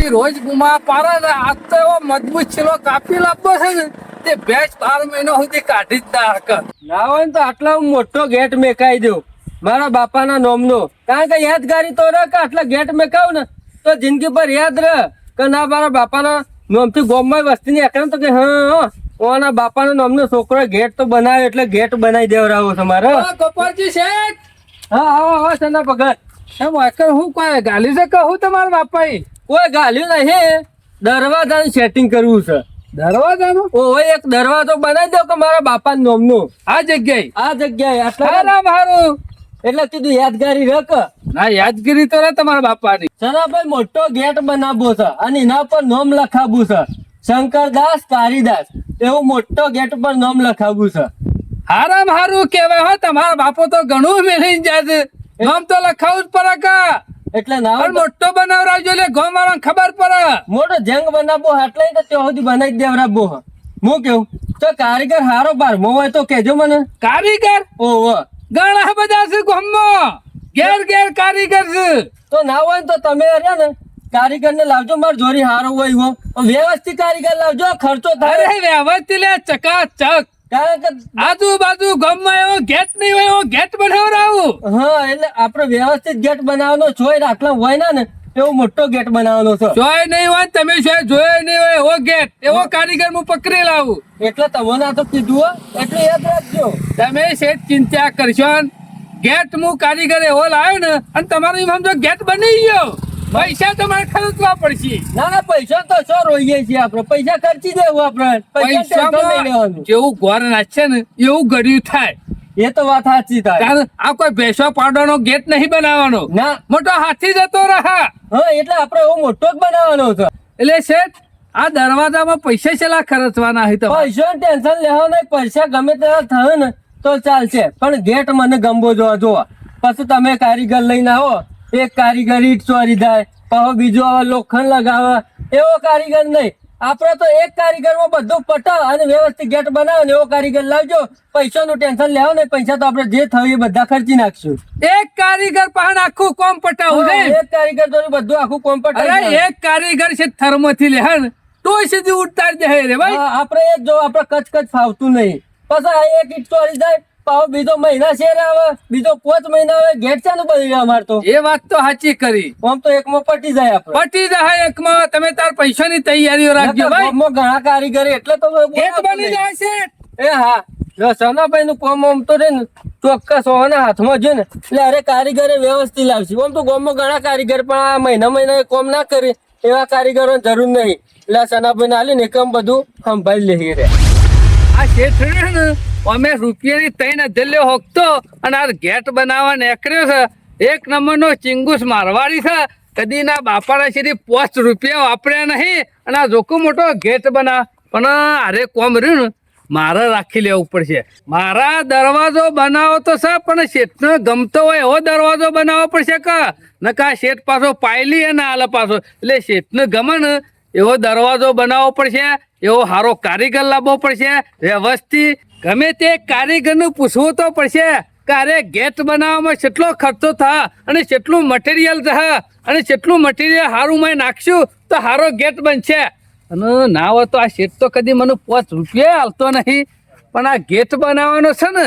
બધી રોજ ગુમા પારા ને આજ તો એવો મજબૂત છેલો કાપી લાવતો છે ને તે ભેંસ બાર મહિના સુધી કાઢી જ ના હકે ના હોય ને તો આટલા મોટો ગેટ મેકાઈ દઉં. મારા બાપાના નોમનો. કારણ કે યાદગારી તો રહે કે આટલા ગેટ મેકાવ ને તો જિંદગી પર યાદ રહે. કે ના મારા બાપાના નોમથી ગોમમાં વસ્તીની એકને તો કે હા ઓના બાપાના નોમનો છોકરો ગેટ તો બનાવ્યો એટલે ગેટ બનાવી દેવરાવો તમારો ગોપાલજી શેઠ! હા હા હા ચંદા ભગત એમ વાકર હું કોઈ ગાલી છે કહું તમારા બાપાએ? કોઈ ગાલ્યું નહીં. દરવાજાનું સેટિંગ કરવું છે. દરવાજાનો? ઓવે એક દરવાજો બનાવી દો કે મારા બાપાના નોમનો. આ જગ્યાએ. આ જગ્યાએ આટલા મારું એટલે કીધું યાદગારી રખ. ના યાદગીરી તો રે તમારા બાપાની. સરાભાઈ મોટો ગેટ બનાવવો છે અને એના પર નોમ લખાવું છે. શંકરદાસ કારીદાસ એવું મોટો ગેટ પર નોમ લખાવું છે. હારામ હારું કેવાય હો તમારા બાપો તો ઘણું મેળવી જાય છે. નામ તો લખાવું જ પડે કા? એટલે ના મોટો બનાવરાજો એટલે ગામ વાળાને ખબર પડે. મોટો જંગ બનાવવો એટલે તો ત્યાં સુધી બનાવી દેવરાવવો હું કેવું? તો કારીગર હારો બાર મો હોય તો કેજો મને. કારીગર? ઓહો ઘણા બધા છે ગામમાં ઘેર ઘેર કારીગર છે. તો ના હોય તો તમે રહ્યા ને કારીગર ને લાવજો માર જોરી હારો હોય હો વ્યવસ્થિત કારીગર લાવજો ખર્ચો થાય. વ્યવસ્થિત લે ચકાચક. આજુબાજુ ગામમાં એવો ગેટ નહીં હોય એવો ગેટ બનાવડાવું હા એટલે આપણે વ્યવસ્થિત ગેટ બનાવવાનો જોઈ રાખલા હોય ના ને એવો મોટો ગેટ બનાવવાનો છે. જોય નહીં હોય તમે શું જોયો નહીં હોય એવો ગેટ એવો કારીગર હું પકડી લાવું. એટલે તમને આ તો કીધું એટલે યાદ રાખજો. તમે શેઠ ચિંતા કરશો ગેટ હું કારીગર એવો લાવ્યો ને અને તમારું સમજો ગેટ બની ગયો. પૈસા તમારે ખર્ચવા પડશે. ના ના પૈસા તો શું રોઈએ છીએ આપણે. પૈસા ખર્ચી દેવું આપણે. પૈસા લેવાનું? જેવું ઘર નાખશે ને એવું ગળ્યું થાય. એ તો વાત સાચી થાય આ કોઈ ભેસો પાડવાનો ગેટ નહીં બનાવવાનો? ના. મોટો હાથી જતો રહા. હા એટલે આપણે એવો મોટો જ બનાવવાનો હતો એટલે શેઠ આ દરવાજામાં પૈસા છેલ્લા ખર્ચવાના હતો પૈસા ટેન્શન લેવાનું નહીં. પૈસા ગમે તેના થયો ને તો ચાલશે. પણ ગેટ મને ગમવો જોવા જોવા. પછી તમે કારીગર લઈને આવો. એક કારીગર ઈટ ચોરી થાય પછી બીજો આવે લોખંડ લગાવે એવો કારીગર નહીં. આપણે તો એક કારીગરમાં બધું પટાવ અને વ્યવસ્થિત ગેટ બનાવો ને એવો કારીગર લાવજો. પૈસાનું ટેન્શન લેવો ને પૈસા તો આપણે જે થયું એ બધા ખર્ચી નાખશું. એક કારીગર પણ આખું કોમ પટાવું એક કારીગર તો બધું આખું કોમ પટાવ એક કારીગર છે થર્મોથી લે હે ને તો સુધી ઉતારી દે રે ભાઈ. આપણે જો આપણે કચ કચ ફાવતું નહીં. પછી એક ઈટ ચોરી જાય પાછો બીજો મહિના શેર આવે બીજો પોચ મહિના આવે ગેટ ચાલુ બની જાય અમારે તો. એ વાત તો સાચી કરી. આમ તો એકમાં પટી જાય આપણે. પટી જાય એકમાં. તમે તાર પૈસાની તૈયારીઓ રાખજો ભાઈ. ઘણા કારીગર એટલે તો બની જાય છે. એ હા. સનાભાઈ નું કોમ આમ તો રે ને ચોક્કસ હોવાના હાથમાં છે ને. એટલે અરે કારીગરે વ્યવસ્થિત લાવશે. આમ તો ગામમાં ઘણા કારીગર પણ આ મહિના મહિના કોમ ના કરે. એવા કારીગરો જરૂર નહીં. એટલે આ ને આલી ને એકમ બધું સંભાળી લઈએ રે. આ શેઠ રહ્યો ને અમે રૂપિયાની ત્રણ અધેલ્યો હોકતો અને આ ગેટ બનાવવા નીકળ્યો છે. એક નંબરનો ચિંગુસ મારવાડી છે. કદી ના બાપાના સુધી પોસ્ટ રૂપિયા વાપર્યા નહીં અને આ જોકો મોટો ગેટ બના. પણ અરે કોમ રહ્યું ને, મારે રાખી લેવું પડશે. મારા દરવાજો બનાવો તો સર પણ શેઠને ગમતો હોય એવો દરવાજો બનાવવો પડશે કે? નકા શેઠ પાછો પાયલી અને આલે પાછો. એટલે શેઠને ગમે ને એવો દરવાજો બનાવવો પડશે, એવો સારો કારીગર લાવવો પડશે, વ્યવસ્થિત. ગમે તે કારીગરનું પૂછવું તો પડશે, કારે ગેટ બનાવવામાં કેટલો ખર્ચો થા અને કેટલું મટીરિયલ થા અને કેટલું મટીરિયલ સારું મેં નાખશું તો સારો ગેટ બનશે. અને ના હોય તો આ શેઠ તો કદી મને પાંચ રૂપિયા હાલતો નહીં. પણ આ ગેટ બનાવવાનો છે ને,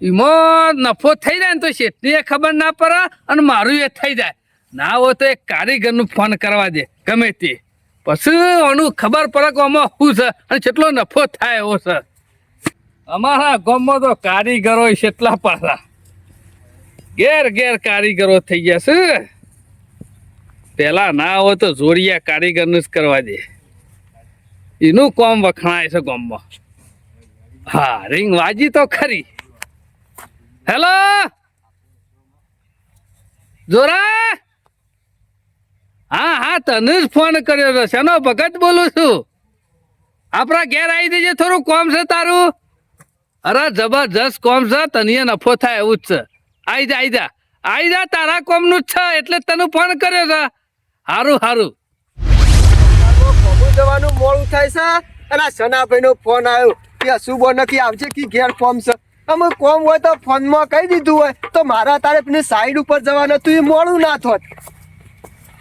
એમાં નફો થઈ જાય ને તો શેઠની ખબર ના પડે અને મારું એ થઈ જાય. ના હોય તો એક કારીગરનું ફોન કરવા દે, ગમે તે. પછી આનું ખબર પડે કે આમાં શું છે અને કેટલો નફો થાય એવો છે. અમારા ગામમાં તો કારીગરો કેટલા પાછા ઘેર ઘેર કારીગરો થઈ ગયા છે. પેલા ના હોય તો જોરિયા કારીગરનું જ કરવા દે. એનું કોમ વખણાય છે ગામમાં. હા, રિંગ વાજી તો ખરી. હેલો? જોરા? હા હા, તને જ ફોન કર્યો છે. શેનો ભગત બોલું છું? આપણા ઘેર આવી દેજે થોડું કોમ છે તારું? અરે, જબરજસ્ત કોમ છે, તને નફો થાય એવું જ છે. આઈ જા આવી જા. આવી જા, તારા કોમનું જ છે, એટલે તને ફોન કર્યો છે. હારું હારું. જવાનું મોડું થાય છે અને સનાભાઈ નો ફોન આવ્યો. કે અશુભો નથી આવશે કે ઘેર ફોર્મ છે. અમે કોમ હોય તો ફોનમાં કહી દીધું હોય. તો મારા તારે સાઈડ ઉપર જવાનું હતું, એ મોડું ના થોત.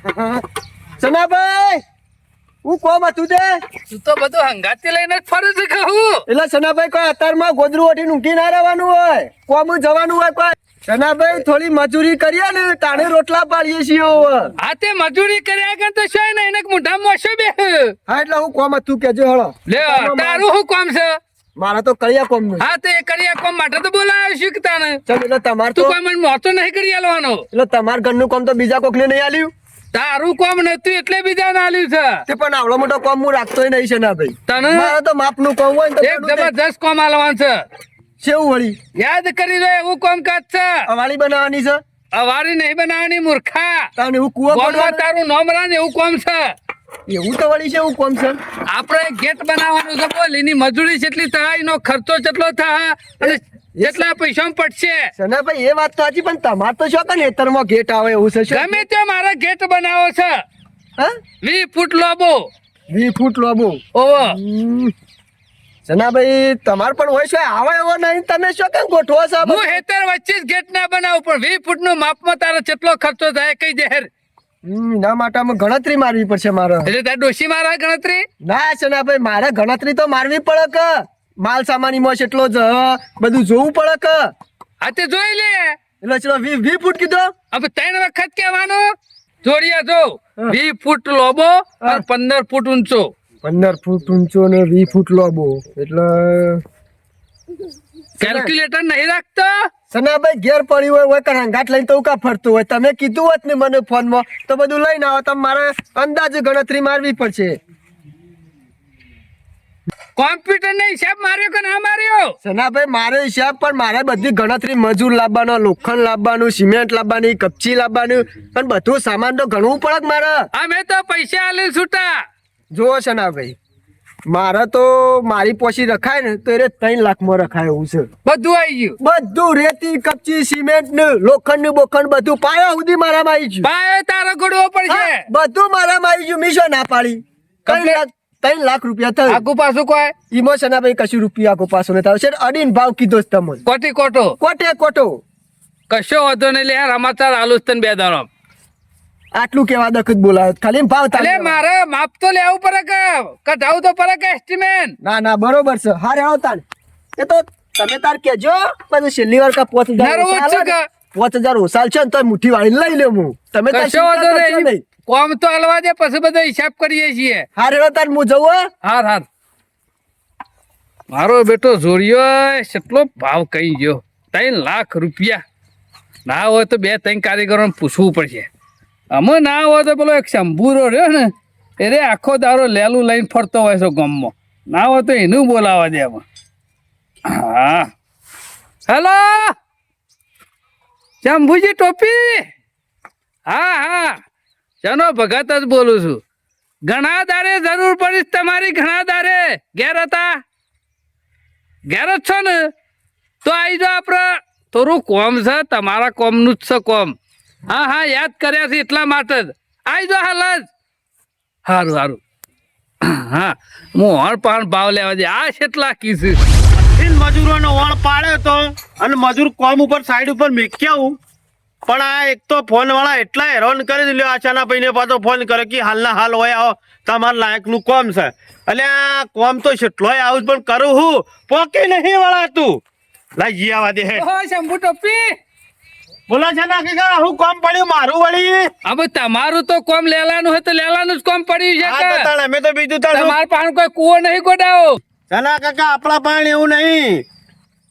સનાભાઈ હું કોમ હતું તે? તું તો બધું હંગાતી લઈને જ ફરું છું કહું એટલે સનાભાઈ કોઈ અત્યારમાં ગોદરું ઓઢીને ઊંઘી ના રહેવાનું હોય? કોમ જવાનું હોય કોઈ? સનાભાઈ થોડી મજૂરી કરીએ ને તાણે રોટલા પાડીએ છીએ હા તે મજૂરી કર્યા કે તો શું ને એને મોઢામાં મોશો બે. હા એટલે હું કોમ હતું કેજો હળો. લે તારું શું કોમ છે? મારા તો કરિયા કોમનું હા તે કરિયા કોમ માટે તો બોલાયો છું કે તને ચાલ એટલે તમાર તો કોઈ મને મોતો નહીં કરી આલવાનો. એટલે તમાર ઘરનું કોમ તો બીજા કોકને નહીં આલ્યું? તારું કોમ નતું એટલે બીજા આલ્યું છે. તે પણ આવડો મોટો કોમ હું રાખતો નહીં છે ના ભાઈ. તને? મારે તો માપનું કોમ હોય ને એક જબરજસ્ત કોમ આલવાનું છે. શેવું વળી? યાદ કરી લો એવું કોમ કાજ છે. અવાળી બનાવવાની છે? અવાળી નહીં બનાવવાની મૂર્ખા. તને હું કુવો બનવા તારું નામ રાન એવું કોમ છે. એવું તો વળી છે એવું કોમ છે? આપણે ગેટ બનાવવાનું છે બોલ એની મજૂરી જેટલી થાય એનો ખર્ચો કેટલો થાય અને કેટલા પૈસા પડશે. સનાભાઈ એ વાત તો સાચી પણ તમાર તો શું ને હેતરમાં ગેટ આવે એવું છે? ગમે તે મારા ગેટ બનાવો છે. હા? વી ફૂટ લોબો. વી ફૂટ લોબો? ઓવો સનાભાઈ તમાર પણ હોય છે આવે એવો નહીં. તમે શું કેમ ગોઠવો છો હું? હેતર વચ્ચે જ ગેટ ના બનાવું પણ વી ફૂટનું માપમાં તારે કેટલો ખર્ચો થાય કઈ હમ, એના માટે ગણતરી મારવી પડશે મારે. એટલે તાર ડોશી મારા ગણતરી? ના સનાભાઈ મારે ગણતરી તો મારવી પડે કે. માલ સામાનીમાં એટલો જ બધું જોવું પડે કે? આ તે જોઈ લે. એટલે ચલો વી વી ફૂટ કીધો? હવે ત્રણ વખત કહેવાનો. જોડિયા જો. વી ફૂટ લોબો અને પંદર ફૂટ ઊંચો. પંદર ફૂટ ઊંચો ને વી ફૂટ લોબો. એટલે કેલ્ક્યુલેટર નહીં રાખતો? સનાભાઈ ઘેર પડ્યું હોય હોય કરાંગાટ લઈને તો હું કા ફરતું હોય? તમે કીધું હોત ને મને ફોનમાં તો બધું લઈને આવો. તમે મારે અંદાજે ગણતરી મારવી પડશે. કોમ્પ્યુટર ને હિસાબ માર્યો કે ના માર્યો? સનાભાઈ મારો હિસાબ પણ મારે બધી ગણતરી મજૂર લાવવાનો લોખંડ લાવવાનું સિમેન્ટ લાવવાની કપચી લાવવાનું પણ બધું સામાન તો ગણવું પડે મારે. અમે તો પૈસા આલી છૂટા. જુઓ સનાભાઈ મારે તો મારી પોસી રખાય ને તો એ ત્રણ લાખમાં રખાય એવું છે. બધું આવી ગયું. બધું રેતી કપચી સિમેન્ટ ને લોખંડનું બોખંડ બધું પાયા સુધી મારામાં આવી ગયું. પાયો તારો ગોળવો પડશે. બધું મારામાં આવી ગયું મીશો ના પાડી. લાખ ત્રણ લાખ રૂપિયા થયું. આગુ પાછું કોઈ? ઇમોશન સનાભાઈ કશું રૂપિયા આગો પાછો નથી આવશે અડીન ભાવ કીધો છે તમને કોટી કોટો કોટે કોટો કશો વાંધો નહીં લે યાર સમાચાર આલુ બે દાડો આટલું કેવા દખત બોલાવે? ખાલી ભાવ તાલે મારે માપ તો લેવું પડે કે? કઢાવું તો પડે કે એસ્ટિમેટ ના ના બરોબર છે. હારે આવતા એ તો તમે તાર કેજો પછી છેલ્લી વાર કા પાંચ હજાર પોચ હજાર ઓછા છે ને તો મુઠ્ઠી વાળી લઈ લેવું હું. તમે કશો વાંધો નહીં. કોમ તો હલવા દે પછી બધા હિસાબ કરીએ છીએ. હારે તાર હું જવું હો? હાર હાર. મારો બેટો જોડિયો કેટલો ભાવ કહી ગયો. ત્રણ લાખ રૂપિયા. ના હોય તો બે ત્રણ કારીગરોને પૂછવું પડશે. અમે ના હોય તો પેલો એક શંભુરો રહ્યો ને એ આખો દારો લેલું લઈને ફરતો હોય છે ગામમાં. ના હોય તો એનું બોલાવા દે અમે હા. હેલો? શંભુજી ટોપી? હા હા. ચાલો ભગત જ બોલું છું. ઘણા દારે જરૂર પડીશ તમારી ઘણા દારે. ઘેર હતા? ઘેર જ છો ને? તો આવી જાઓ આપણે થોડું કોમ છે, તમારા કોમનું જ છે કોમ. હા હા, યાદ કર્યા છે એટલા માટે જ. આવી જાઓ હાલ જ સારું સારું હા, હું હણ પાણ ભાવ લેવા દે આ કેટલા કીધું. મજૂરોનો વણ પાડ્યો તો અને મજૂર કોમ ઉપર સાઈડ ઉપર મેક્યાવું પણ આ એક તો ફોન વાળા એટલા હેરાન કરી દીધો આચાના ભાઈને પાછો ફોન કરે કે હાલના હાલ હોય આવો તમારા લાયકનું કોમ છે. એટલે આ કોમ તો કેટલોય આવું પણ કરું હું? પોકી નહીં વાળા તું? લાઈ જી આવા હે. શંભુ ટોપી. બોલો છે ના કે હું કોમ પડ્યું મારું વળી? હવે તમારું તો કોમ લેલાનું હોય તો લેલાનું જ કોમ પડ્યું છે કે? તાણ અમે તો બીજું તાણ શું? પાણી કોઈ કૂવો નહીં ગોડાવો? ચલા કાકા આપણા પાણ એવું નહીં.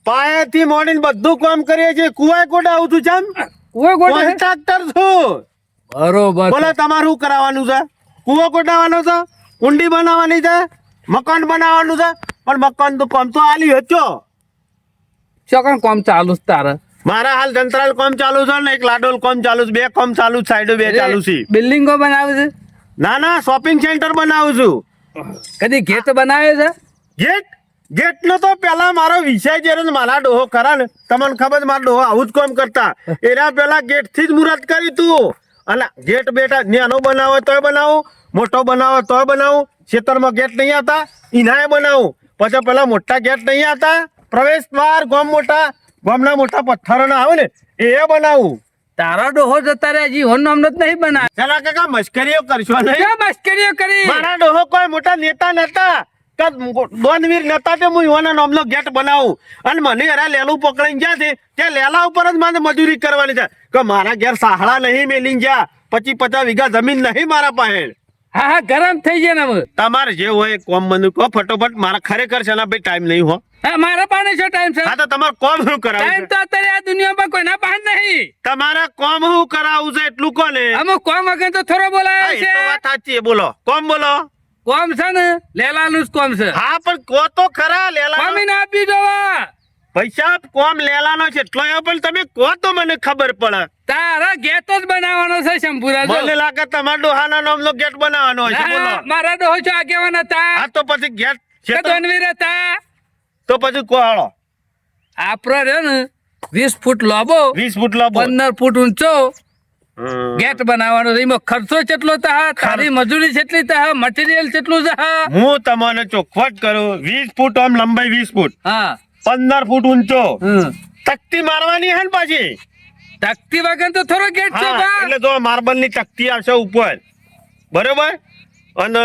પાયાથી મોડીને બધું કામ કરીએ છીએ કુવાય ગોડાવું છું ચમ કૂવો ગોડે કોન્ટ્રાક્ટર છું. બરોબર. બોલો તમારું કરાવવાનું છે? કુવો કોટાવાનો છે? કુંડી બનાવવાની છે? મકાન બનાવવાનું છે? પણ મકાન તો કામ તો આલી હચો. ચોકન કામ ચાલુ છે તારે? મારા હાલ જંતરાલ કોમ ચાલુ છે ને એક લાડોલ કોમ ચાલુ છે બે કોમ ચાલુ છે સાઈડો બે ચાલુ છે. બિલ્ડિંગો બનાવે છે? ના ના શોપિંગ સેન્ટર બનાવું છું. કદી ગેટ બનાવે છે? ગેટ? નો તો પેલા મારો વિષય જ્યારે મારા ડોહો ખરા ને તમને ખબર મારા ડોહો આવું જ કોમ કરતા. એના પેલા ગેટથી જ મુરત કરી તું. અને ગેટ બેટા નાનો બનાવો તોય બનાવું મોટો બનાવો તોય બનાવું ખેતરમાં ગેટ નહીં આવતા ઇનાય બનાવું. પછી પેલા મોટા ગેટ નહીં આવતા પ્રવેશ દ્વાર ગોમ મોટા ગોમના મોટા પથ્થરો ના આવે ને એ બનાવું. તારો ડોહો જતા રહ્યા હજી હોન નામનો જ નહીં બનાવ્યો ચાલા કાકા મશ્કરીઓ કરશો નહીં? મશ્કરીઓ કરી? મારા ડોહો કોઈ મોટા નેતા નતા. કે દોનવીર નતા તે હું યુવાના નામનો ગેટ બનાવું. અને મને યાર લેલું પકડીને જ્યાં છે ત્યાં લેલા ઉપર જ મારે મજૂરી કરવાની છે. કે મારા ઘેર સાહળા નહીં મેલીને ગયા પચી પચાસ વીઘા જમીન નહીં મારા પાસે. હા હા ગરમ થઈ જાય ને તમારે જે હોય કોમ મને કહો ફટોફટ મારા ખરેખર છે ભાઈ ટાઈમ નહીં હો. હા મારા પાસે શું ટાઈમ છે? હા તો તમારે કોમ શું કરાવું ટાઈમ તો અત્યારે આ દુનિયામાં કોઈના પાસે નહીં. તમારે કોમ શું કરાવું છે એટલું કોને? અમુક કોમ વગર તો થોડો બોલાય એ છે. વાત સાચી બોલો. કોમ બોલો. કોમ છે ને? લેલાનું જ કોમ છે. હા પણ કો તો ખરા લેલા કોમીને આપી દેવા પૈસા કોમ લેલાનો છે એટલો પણ તમે કો તો મને ખબર પડે. તારા ગેટ જ બનાવવાનો છે શંભુરા. મને લાગે તમારા ડોહાના નામનો ગેટ બનાવવાનો છે બોલો. મારા ડોહો છો આગેવાન હતા. હા તો પછી ગેટ છે ધનવીર હતા. તો પછી કોહાળો. આપડે રહ્યો ને વીસ ફૂટ લાંબો વીસ ફૂટ લાંબો. પંદર ફૂટ ઊંચો. ગેટ બનાવવાનો છે. એમાં ખર્ચો કેટલો થા તારી મજૂરી કેટલી થા મટીરિયલ કેટલું છે હું. તમને ચોખવટ કરું. વીસ ફૂટ આમ લંબાઈ વીસ ફૂટ. હા. પંદર ફૂટ ઊંચો. તકતી મારવાની હે ને પાછી? તકતી વગર તો થોડો ગેટ છે એટલે જો માર્બલની તકતી આવશે ઉપર. બરોબર? અને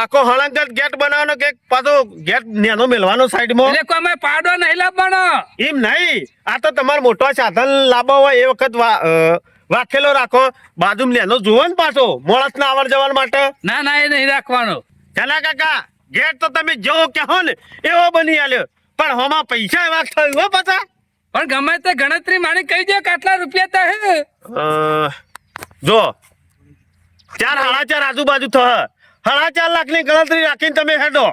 આખો હળંગત ગેટ બનાવવાનો કે પાછો ગેટ નેનો મેલવાનો સાઈડમાં? એટલે કોઈ પાડો નહીં લાવવાનો. એમ નહીં. આ તો તમારે મોટો સાધન લાવવા હોય એ વખત વાખેલો રાખો. બાજુ નેનો જુઓ ને પાછો. મોળસ ના આવર જવા માટે. ના ના એ નહીં રાખવાનો. ચાલા કાકા ગેટ તો તમે જેવો કહો ને એવો બની આલ્યો. પણ હોમાં પૈસા એવા થયું હો પાછા. પણ ગમે તે ગણતરી મારી કહી દો કેટલા રૂપિયા તા હે. જો ચાર હાડા ચાર આજુબાજુ થશે હાડા ચાર લાખની ગણતરી રાખીને તમે હેડો.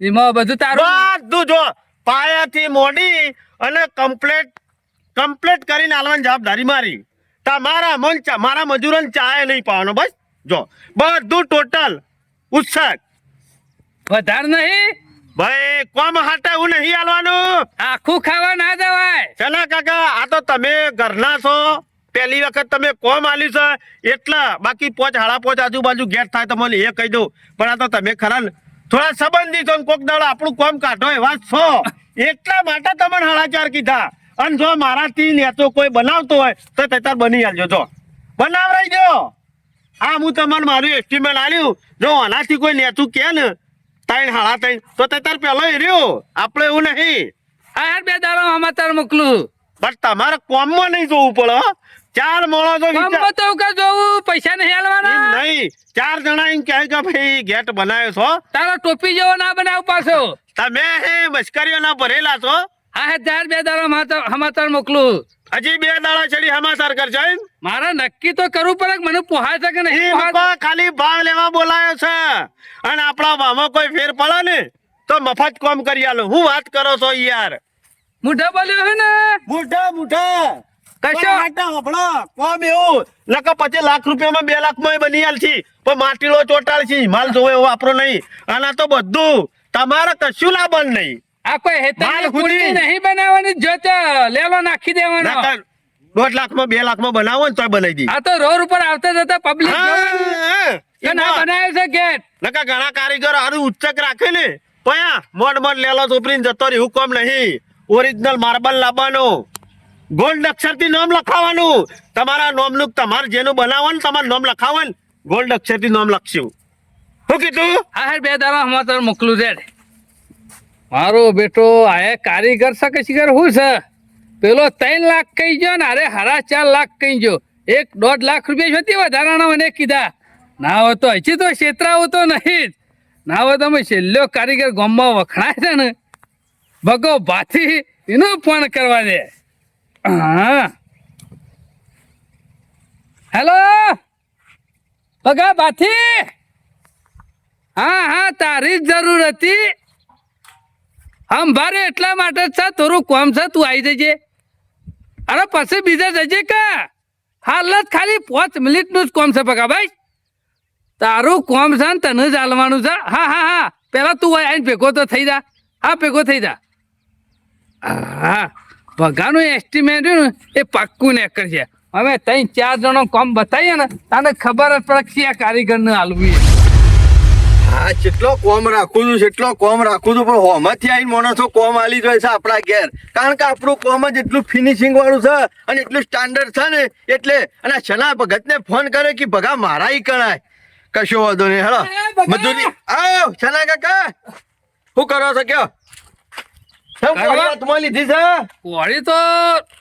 એમાં બધું તારું બધું જો પાયાથી મોડી અને કમ્પ્લેટ કમ્પ્લેટ કરીને આલવાની જવાબદારી મારી. તમારા મન મારા મજૂરોને ચાય નહીં પાવાનો બસ? જો બધું ટોટલ ઉત્સાહ. વધાર નહીં. ભાઈ કોમ હાટે હું નહીં આલવાનું આખું ખાવા ના જવાય. ચલા કાકા? આ તો તમે ઘરના છો. પહેલી વખત તમે કોમ આલ્યું છે. એટલા બાકી પોચ હાડા પોચ આજુબાજુ ગેટ થાય તો મને એ કહી દઉં. પણ આ તો તમે ખરા થોડા સંબંધી છો કોક દાડો આપણું કોમ કાઢો એવા જ છો. એટલા માટે તમને હાડા ચાર કીધા. અને જો મારાથી નેતો કોઈ બનાવતો હોય તો તૈતાર બની આલજો જો. બનાવરાઈ દો હા હું તમને મારું એસ્ટિમેટ આલ્યું. જો આનાથી કોઈ નેતું કે ને ત્રણ હાળા ત્રણ તો તૈતાર પેલો પહેલો રહ્યો. આપણે એવું નહીં. આ યાર બે દાડો સમાચાર મોકલું. બટ તમારે કોમમાં નહીં જોવું પડે ચાર મોળો તો ગામમાં તો કે જોવું પૈસા નહીં હાલવાના નહીં. ચાર જણા એમ કહે કે ભાઈ ગેટ બનાવ્યો છો. તારો ટોપી જેવો ના બનાવ પાછો. તમે હે મશ્કરીઓ ના ભરેલા છો. આ હજાર બે દાડા સમાચાર- મોકલું. હજી બે દાડા છેડી સમાચાર કરજો એમ? મારે નક્કી તો કરવું પડે કે મને પોહાય છે કે નહીં? ખાલી ભાવ લેવા બોલાયો છે. અને આપણા ભાવમાં કોઈ ફેર પડે ને તો મફત કોમ કરી આલો. હું વાત કરો છો યાર? મુઢા બોલ્યો હે ને? મોટા મોટા કશો? હપડો કોમ એવું? નકર પછી લાખ રૂપિયામાં બે લાખમાં બની આલ છે. પણ માટીલો ચોટાળ છે. માલ જોવે એવો વાપરો નહીં. આના તો બધું તમારે કશું લાભ નહીં. આ કોઈ હેતાની હુધી. કુંડી નહીં બનાવવાની? જોતો લેલો નાખી દેવાનો. દોઢ લાખ લાખમાં બે લાખમાં બનાવો ને તો બનાવી દી. આ તો રોડ ઉપર આવતા જતા પબ્લિક બનાવ્યો છે ગેટ નકા ઘણા કારીગરો હારું ઉચ્ચક રાખે ને. પયા મોડ મોડ લેલો ચોપડીને જતો રહી હુકમ નહીં. ઓરિજિનલ માર્બલ લાવવાનો. ગોલ્ડ અક્ષરથી નામ લખાવાનું. તમારા નોમનું તમારે જેનું બનાવવાનું તમારું નામ લખાવવાનું ગોલ્ડ અક્ષરથી નામ લખશું. શું કીધું? હા બે દાડા તમે મોકલું રેડ મારો બેટો આ કારીગર છે કે શિખર શું છે? પેલો ત્રણ લાખ કહી ગયો ને અરે હારા ચાર લાખ કહી ગયો. એક દોઢ લાખ રૂપિયા જોતી વધારાના મને કીધા. ના હોય તો હજી તો છેતરાવું તો નહીં. જ ના હોય તો અમે છેલ્લો કારીગર ગામમાં વખણાય છે ને. ભગો ભાથી એનું ફોન કરવા દે. હા. હેલો? ભગા ભાથી? હા હા, તારી જ જરૂર હતી. આમ એટલા માટે જ છે, થોડું કોમ છે, તું આવી જજે. અરે પછી બીજા જજે કે? હાલ જ ખાલી પાંચ મિનિટનું જ કોમ છે ભાઈ. તારું કોમ છે ને તને જ હાલવાનું છે. હા હા હા. પહેલાં તું આવીને ભેગો તો થઈ જા. હા, ભેગો થઈ જા. હા, ભગાનું એસ્ટિમેટ એ પાક્કું ને કરશે અમે ત્રણ ચાર જણો કોમ બતાવીએ ને, તને ખબર જ પડે કે આ કારીગરને હાલવું. આ કોમ રાખું છું જેટલો કોમ રાખું છું પણ હોમાંથી આવીને માણસો કોમ આલી જાય છે આપણા ઘેર. કારણ કે આપણું કોમ જ એટલું ફિનિશિંગ વાળું છે અને એટલું સ્ટાન્ડર્ડ છે ને એટલે અને શના ભગતને ફોન કરે કે ભગા મારા ઈ કણાય. કશો વાંધો નહીં હા! મજૂરી આવ શના કાકા? શું કરો છો કયો? લીધી છે? વળી તો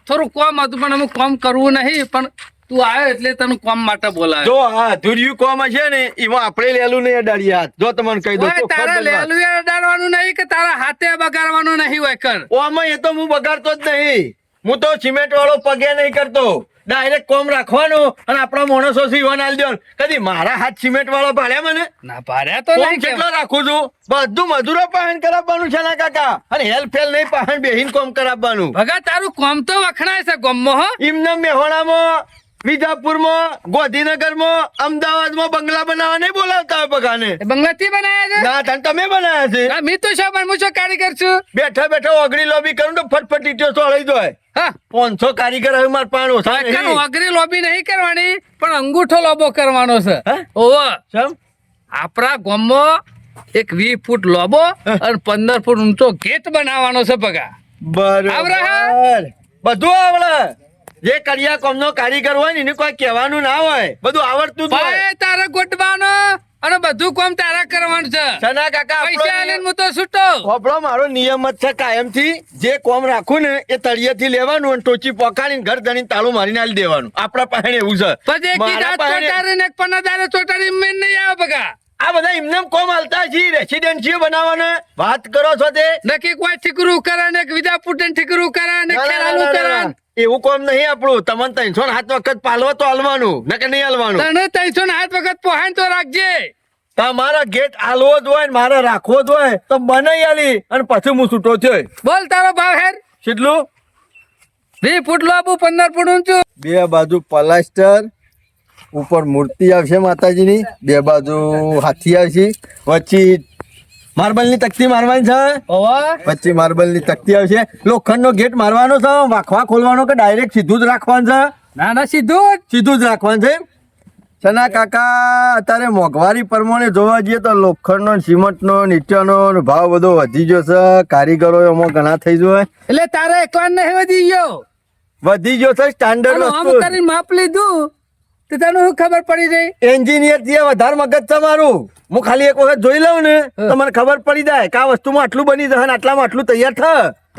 થોડું કોમ હતું પણ અમે કોમ કરવું નહીં પણ તું આવ્યો એટલે તને કોમ માટે બોલાવ્યો જો આ ધુર્યું કોમ છે ને એમાં આપણે લેલું નહીં અડાડી હાથ. જો તમને કહી દઉં તારા લેલું અડાડવાનું નહીં કે તારા હાથે બગાડવાનું નહીં હોય કર. ઓમાં એ તો હું બગાડતો જ નહીં. હું તો સિમેન્ટ વાળો પગે નહીં કરતો. ડાયરેક્ટ કોમ રાખવાનો અને આપણા માણસો સીવન આલ દેવાનું. કદી મારા હાથ સિમેન્ટ વાળો ભાડ્યા મને? ના ભાડ્યા તો નહીં કેટલો રાખું છું. બધું મજૂરો પાહન કરાવવાનું છે ના કાકા. અને હેલ્પ ફેલ નહીં પાહન બેહીન કોમ કરાવવાનું. ભગા તારું કોમ તો વખણાય છે ગમો હો. એમને મેહોણામાં વિજાપુરમાં ગોધીનગરમાં અમદાવાદમાં બંગલા બનાવવા નહીં બોલાવતા હોય બગાને એ બંગલાથી બનાયા ના તને તમે બનાવ્યા છે? છે મી તો શું પણ હું શું કારીગર છું? બેઠા બેઠા ઓગળી લોબી કરું તો ફટફટ ઈટીઓ ચોળી જાય હા. પાંચસો કારીગર હવે માર પાણ ઓછા નહીં. ઓગળી લોબી નહીં કરવાની પણ અંગૂઠો લોબો કરવાનો છે? ઓવો સમ આપણા ગામમાં એક વીસ ફૂટ લોબો અને પંદર ફૂટ ઊંચો ગેટ બનાવવાનો છે પગા. બરોબર. બધું આવડે. જે કડિયા કોમનો કારીગર હોય ને એને કોઈ કહેવાનું ના હોય. બધું આવડતું ભાઈ તારે ગોઠવાનો અને બધું કોમ તારા કરવાનું છે. સના કાકા પૈસા લઈને હું તો છૂટો. હોભળો, મારો નિયમ જ છે કાયમથી જે કોમ રાખું ને એ તળિયેથી લેવાનું અને ટોચી પોકાડીને ઘર ધણીને તાળું મારીને આલી દેવાનું. આપણા પાસે એવું છે. પછી એક મારા દાડે ચોટાડી મેં નહીં આવે ભગા. આ બધા એમને કોમ હાલતા છે રેસિડેન્સીઓ બનાવવાના. વાત કરો છો તે. નક્કી કોઈ ઠીકરું કરે ને વિદા પુટન ઠીકરું કરે ને ના, ના, ખેલાલું કરે ના, ના. એવું કોમ નહીં આપણું. તમને ત્રણસો ને હાથ વખત પાલવો તો હાલવાનું નકે નહીં હાલવાનું. તને ત્રણસો ને હાથ વખત પોહાય તો રાખજે. તમારા ગેટ આલવો જ હોય ને મારે રાખવો જ હોય તો મને આલી અને પછી હું છૂટો થયો. બોલ તારો ભાવ હેર. કેટલું? વીસ ફૂટ લોબુ પંદર ફૂટ ઊંચું. બે બાજુ પ્લાસ્ટર ઉપર મૂર્તિ આવશે માતાજીની. બે બાજુ હાથી આવશે. વચ્ચે માર્બલની તકતી મારવાની છે. ઓવા. વચ્ચે માર્બલની તકતી આવશે. લોખંડનો ગેટ મારવાનો છે. વાખવા ખોલવાનો કે ડાયરેક્ટ સીધું જ રાખવાનું છે? ના ના સીધું જ. સીધું જ રાખવાનું છે સના કાકા અત્યારે મોંઘવારી પ્રમાણે જોવા જઈએ તો લોખંડનો ને સિમેન્ટનો નીચેનો ને ભાવ બધો વધી ગયો છે. કારીગરો એમાં ઘણા થઈ ગયો એટલે તારે એકલા નહીં વધી ગયો? વધી ગયો છે સ્ટાન્ડર્ડ વસ્તુ. કરીને માપ લીધું. તો તને શું ખબર પડી રહી? એન્જિનિયર જે વધારે મગજ તમારું હું ખાલી એક વખત જોઈ લઉં ને તો મને ખબર પડી જાય કે આ વસ્તુમાં આટલું બની જશે આટલામાં આટલું તૈયાર થ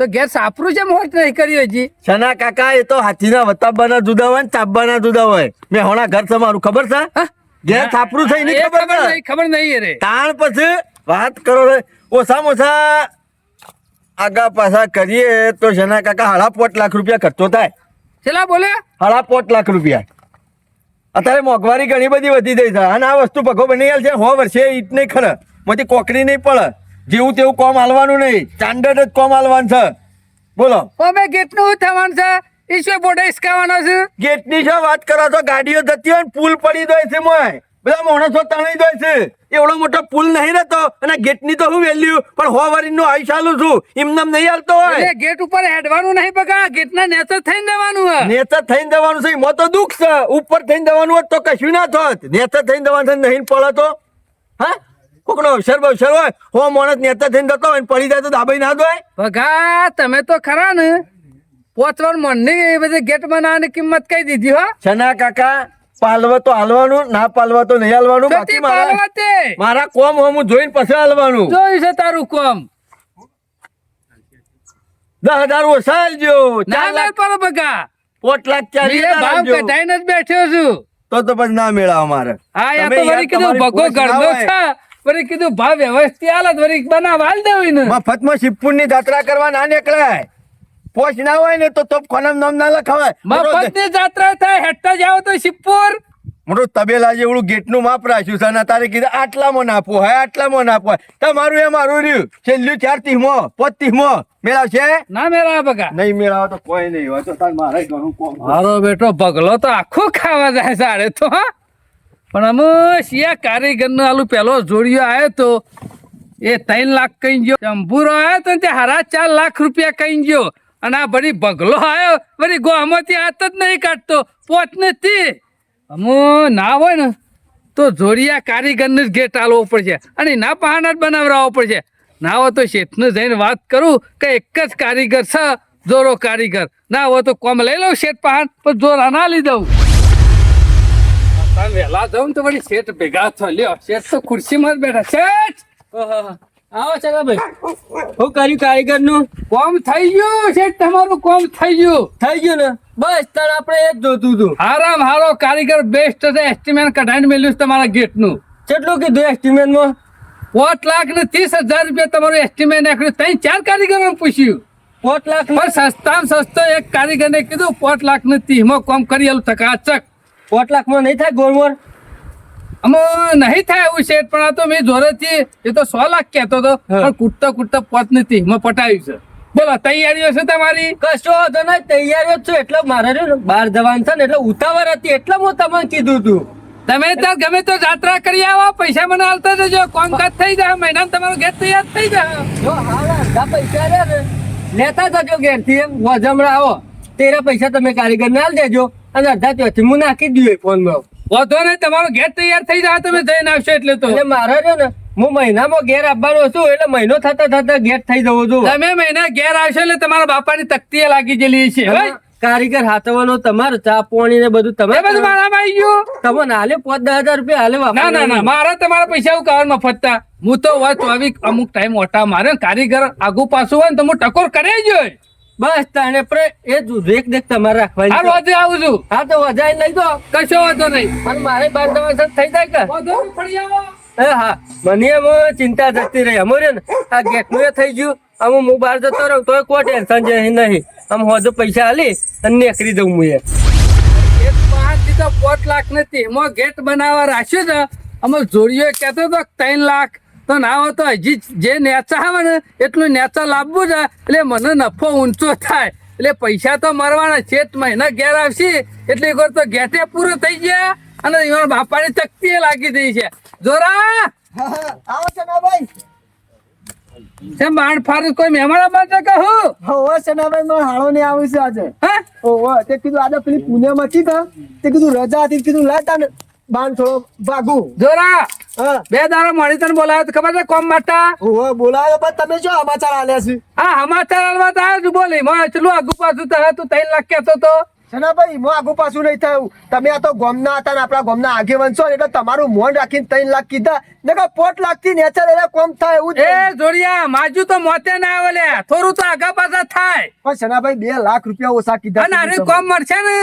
તો ઘેર સાપરું છે મોટ નહીં કર્યું હજી સના કાકા એ તો હાથીના વતાબાના જુદા હોય ને ચાબવાના જુદા હોય. મેં હોણા ઘર તમારું ખબર છે? ઘેર થાપરું થઈ ખબર ખબર નહીં ખબર નહીં રે તાણ પછી વાત કરો રે. ઓછા ઓછા આગા પાછા કરીએ તો સના કાકા હાડા પોટ લાખ રૂપિયા ખર્ચો થાય. છેલ્લા બોલે હાડા પોટ લાખ રૂપિયા. અત્યારે મોંઘવારી ઘણી બધી વધી ગઈ છે. અને આ વસ્તુ ભગો બની ગયેલ છે. હો વર્ષે ઈટ નહીં ખરે. મોટી કોકડી નહીં પડે. જેવું તેવું કોમ હાલવાનું નહીં. સ્ટાન્ડર્ડ જ કોમ હાલવાનું છે. બોલો. અમે કેટલું થવાનું છે? ઈશ્વર બોર્ડે હિસકાવાનો છે? ગેટની છે વાત કરો તો ગાડીઓ જતી હોય ને પુલ પડી જાય છે મોય. બધા માણસો તણાઈ જાય છે. એવડો મોટો પુલ નહીં રહેતો અને ગેટની તો હું વેલ્યુ પણ હો વરીનું આઈ ચાલુ છું. એમને નહીં હાલતો હોય. ગેટ ઉપર હેડવાનું નહીં બગા ગેટ ના નેચર થઈને દેવાનું હોય. નેચર થઈને દેવાનું છે એમાં તો દુઃખ છે. ઉપર થઈને દેવાનું હોત તો કશું ના થોત. નેચર થઈને દેવાનું નહીં પડે તો? હા? કોકનો અવસર બવસર હોય. હો માણસ નેચર થઈને જતો હોય પડી જાય તો દાબાઈ ના દોય બગા તમે તો ખરા ને. પોચવર મણની એ બધી ગેટ બનાવવાની કિંમત કઈ દીધી હો. છના કાકા પાલવા તો હાલવાનું ના પાલવા તો નહીં હાલવાનું. બાકી મારા મારા કોમ હું જોઈને પછી હાલવાનું. જોયું છે તારું કોમ. દસ હજાર ઓછા આલજો ચાર લાખ પર બગા. પોટ લાખ ચાલીસ ભાવ કઢાઈને જ બેઠ્યો છું. તો તો પછી ના મેળા અમારે હા યા તો વળી કીધું ભગો હોય. છે. વળી કીધું ભાવ વ્યવસ્થિત હાલત વળી બનાવ હાલ દેવી ને મફતમાં શિવપુરની જાત્રા કરવા ના નીકળાય. પોચ ના હોય ને તો તોપ ખોનામ નામ ના લખાવાય. મફતની જાત્રા થાય હેઠતા જાવ તો શિવપુર મોટું તબેલા જેવડું ગેટનું માપ રાખ્યું છે અને તારે કીધું આટલામાં ના હે આટલામાં ના આપો તમારું એ મારું રહ્યું. છેલ્લું ચાર તીમો પોત તીમો મેળાવશે ના મેરા બગા. નહીં મેળાવો તો કોઈ નહીં હોય. તો તાર મારે ઘણું કોમ મારો બેટો બગલો તો આખું ખાવા જાય સાડે તો પણ અમે શિયા કારીગર નો આલુ પેલો જોડિયો આવ્યો તો એ ત્રણ લાખ કઈ ગયો. ચંબુરો આવ્યો તો તે હારા ચાર લાખ રૂપિયા કઈ ગયો. અને આ ભરી ભગલો આવ્યો ભરી ગોમાંથી હાથ જ નહીં કાઢતો પોત ને તી અમુ ના હોય ને તો જોડિયા કારીગરને જ ગેટ આલવો પડશે અને ના બહાના જ બનાવડાવવો પડશે. ના હોય તો શેઠને જઈને વાત કરું કે એક જ કારીગર છે જોરો કારીગર. ના હોય તો કોમ લઈ લઉં શેઠ પહાણ પણ જોરા ના લઈ દઉં. વહેલા જાઉં તો વળી શેઠ ભેગા થયો લ્યો શેઠ તો ખુરશીમાં જ બેઠા. શેઠ! ઓહો. ચાલો ચલાભાઈ હું કર્યું કારીગરનું કોમ થઈ ગયું છે તમારું કોમ થઈ ગયું. થઈ ગયું ને? બસ તાર આપણે એ જ જોતું હતું. આરામ હારો કારીગર બેસ્ટ છે એસ્ટિમેટ કઢાઈને મેલ્યું છે તમારા ગેટનું. કેટલું કીધું estimate માં પાંચ લાખ ને ત્રીસ હજાર રૂપિયા તમારું એસ્ટિમેટ નાખ્યું. ત્યાં ચાર કારીગરો પૂછ્યું. પાંચ લાખ પણ સસ્તામાં સસ્તો એક કારીગરને કીધું પાંચ લાખ ને ત્રીસમાં કોમ કરી આલું થકાચક. પાંચ લાખમાં નહીં થાય ગોળમોળ આમાં નહીં થાય એવું શેઠ પણ આ તો મેં જોરેથી એ તો સો લાખ કહેતો હતો. પણ કૂટતા કૂટતા પાંચ નથી મેં પટાવ્યું છે. બોલો તૈયારીઓ છે તમારી? કશો હતો ને તૈયારીઓ છું એટલે મારે બહાર જવાનું છે ને એટલે ઉતાવળ હતી એટલે હું તમને કીધું તું. તમે તો ગમે તો જાત્રા કરી આવો પૈસા મને હાલતા જજો કામકાજ થઈ જાય મહિનામાં તમારો ઘેર તૈયાર થઈ જાય. જો હા પૈસા રે ને લેતા જજો ઘેરથી એમ વજમડા આવો. તેરા પૈસા તમે કારીગર ને આલ દેજો અને અડધા ચોથી હું નાખી દઉં ફોનમાં. વધો નહીં તમારો ગેટ તૈયાર થઈ જાય તમે જઈને આવશો એટલે તો. એટલે મારે છે ને હું મહિનામાં ઘેર આવવાનો છું એટલે મહિનો થતા થતા ગેટ થઈ જવો છું. તમે મહિના ઘેર આવશો એટલે તમારા બાપાની તકતીએ લાગી ગયેલી છે કારીગર હાથવાનો તમારે ચા પાણી ને બધું તમે બધું મારા આવી ગયું. તમને હાલે પાંચ દસ હજાર રૂપિયા હાલે ના ના ના મારા તમારા પૈસા એવું કાવડ મફતતા હું તો હોય આવી અમુક ટાઈમ ઓટા મારે કારીગર આગુ પાછું હોય ને તો હું ટકોર કરે જ બસ તને પ્રે એ દેખ દેખ તમારે રાખવાની આ છે. આવું છું. હા તો વજાઈ લઈ દો કશો વાંધો નહીં. પણ મારે બાર દવા થઈ જાય કે? વધો પડી આવો. એ હા મને એમ ચિંતા જતી રહી. અમારે ને આ ગેટનું એ થઈ ગયું. આમ હું બહાર જતો રહું તોય કોઈ ટેન્શન છે નહીં. આમ હોજો પૈસા હાલી અને નીકળી દઉં હું એ. એક પાંચ દીધો તો પાંચ લાખ નથી. એમાં ગેટ બનાવવા રાખ્યો છે. અમે જોડીઓ કહેતો હતો ત્રણ લાખ. તો ના હોય તો હજી જે નેચા આવે ને એટલું નેચા લાવવું છે એટલે મને નફો ઊંચો થાય. એટલે પૈસા તો મરવાના ચેત મહિના ઘેર આવશે. એટલે એક તો ઘેટે પૂરો થઈ ગયા. અને એમાં બાપાની તકતી લાગી થઈ છે. જોરા! આવો છે ભાઈ છે માણ ફારું કોઈ મહેમાન માટે કે હોવે છે ના ભાઈ મારે હાળો ને આવું છે આજે. હા? તે કીધું આજે પેલી કે તે કીધું રજા હતી કીધું લાતા બાન થોડો ભાગુ જોરા બે દાડા મળી તને બોલાવ્યો તો ખબર છે કોમ માટા ઓહો બોલાયો પણ તમે જો સમાચાર આલ્યા છે. હા સમાચાર આલવા તો આવ્યો બોલી માં એટલું આગુ પાછું તો તું ત્રણ લાખ કેતો તો. સના ભાઈ મો આગુ પાછું નહીં થયું. તમે આ તો ગોમના હતા ને આપણા ગોમના આગેવન છો એટલે તમારું મોન રાખીને ત્રણ લાખ કીધા. નકર પોટ લાખથી નેચર એટલે કોમ થાય એવું જ એ જોડિયા માજુ તો મોતે ના આવે લે. થોડું તો આગા પાછા થાય. પણ શનાભાઈ બે લાખ રૂપિયા ઓછા કીધા અને કોમ મળશે ને?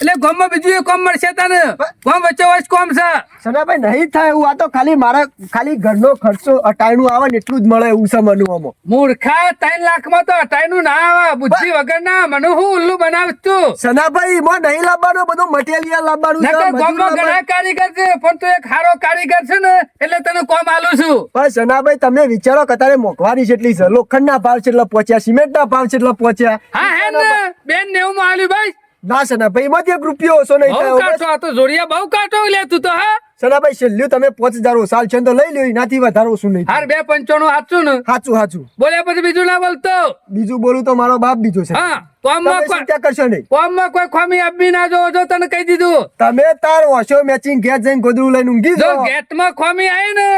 એટલે ગામમાં બીજું એક કોમ મળશે તને? કોમ વચ્ચે વચ્ચે કોમ છે. શનાભાઈ નહીં થાય એવું. આ તો ખાલી મારા ખાલી ઘરનો ખર્ચો અટાણું આવે ને એટલું જ મળે એવું છે મનુ અમો મૂર્ખા ત્રણ લાખમાં તો અટાઈનું ના આવે. બુદ્ધિ વગર ના મને હું ઉલ્લુ બનાવીશ તું. સનાભાઈ માં નહીં લાવવાનું બધું મટીરિયલ લાવવાનું છે, ગામમાં ઘણા કારીગર છે પણ તું એક સારો કારીગર છે ને એટલે તને કોમ આલું છું. પણ શનાભાઈ તમે વિચારો કે તારે મોંઘવારી એટલી છે લોખંડના ભાવ કેટલા પહોંચ્યા સિમેન્ટના ભાવ કેટલા પહોંચ્યા. હા હે ને બેન નેવું માં આલ્યું ભાઈ. ના શનાભાઈ એમાંથી એક રૂપિયો ઓછો નહીં બહુ કાઢો આ તો જોડિયા બહુ કાઢો લે તું તો હા? શનાભાઈ છેલ્લું તમે પાંચ હજાર સાલ છે તો લઈ લ્યો એનાથી વધારે ઓછું નહીં હાર બે પંચાણું સાચું ને? સાચું સાચું બોલ્યા પછી બીજું ના બોલતો? બીજું બોલું તો મારો બાપ બીજો છે. હા કોમમાં કોઈ કરશો નહીં. કોમમાં કોઈ ખામી આપી ના જો તને કહી દીધું. તમે તાર ઓશો મેચિંગ ગેટ જઈને ગોદરું લઈને ઊંઘી જો ગેટમાં ખામી આવી ને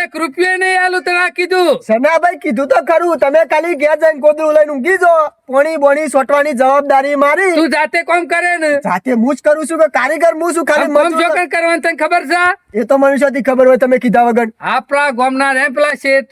એક રૂપિયા નહીં આલું તને કીધું સનાભાઈ કીધું તો ખરું. તમે ખાલી ઘેર જઈને કોદરું લઈને ઊંઘી જો. પોણી બોણી સોટવાની જવાબદારી મારી. તું જાતે કોમ કરે ને? જાતે હું જ કરું છું કે કારીગર? હું છું ખાલી કોમ જોકર કરવાનું તને ખબર છે? એ તો મનુષ્યથી ખબર હોય તમે કીધા વગર. આપણા ગામના રેમ પેલા શેઠ.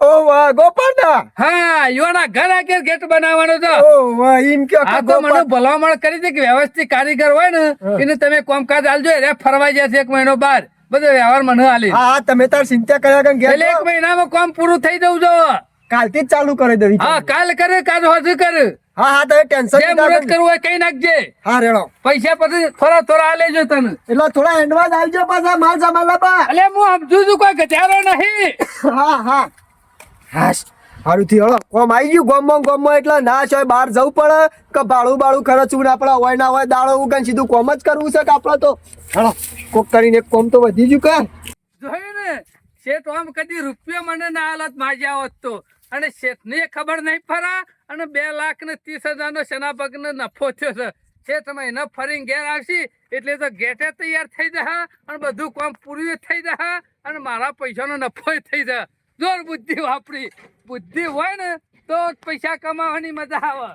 ઓ વાહ ગોપાલ હા યોના ઘર આગળ ગેટ બનાવવાનો છે. ઓ વાહ એમ કે આ તો મને ભલામણ કરી દે કે વ્યવસ્થિત કારીગર હોય ને એને તમે કામકાજ આલજો રે ફરવા જશે એક મહિનો બાર બધો વ્યવહાર મને આલી હા તમે તાર ચિંતા કર્યા કે એટલે એક મહિનામાં કોમ પૂરું થઈ જવું જો. કાલથી જ ચાલુ કરી દેવી હા કાલ કરે કાલ હજુ કર. હા હા તમે ટેન્શન જે મુરત કરવું હોય કઈ નાખજે. હા રેડો. પૈસા પછી થોડા થોડા આલે જો તને. એટલે થોડા એડવાન્સ આવજો પાછા માલ સામાન લાવવા. એટલે હું સમજુ છું કોઈ ગચારો નહીં. હા હા. હા હારું થી હળો. કોમ આવી ગયું ગોમમાં ગોમમાં એટલે ના છે બહાર જવું પડે. કે ભાડું બાળું ખર્ચવું ને આપડે હોય ના હોય દાડો ઉગાન સીધું કોમ જ કરવું છે કે આપણે તો. હળો. કોક કરીને કોમ તો વધી જુ કા જોયું ને? શેઠ આમ કદી રૂપિયો મને ના હાલત માજ્યા હોત તો. અને શેઠને ખબર નહીં ફરા અને બે લાખ ને ત્રીસ હજાર નો શેના પગ નફો થયો છે. શેઠ મહિનો ફરીને ઘેર આવશી, એટલે તો ગેટે તૈયાર થઈ જશે અને બધું કામ પૂરું થઈ જશે અને મારા પૈસાનો નફો થઈ જશે જોર બુદ્ધિ વાપરી. બુદ્ધિ હોય ને, તો પૈસા કમાવાની મજા આવે.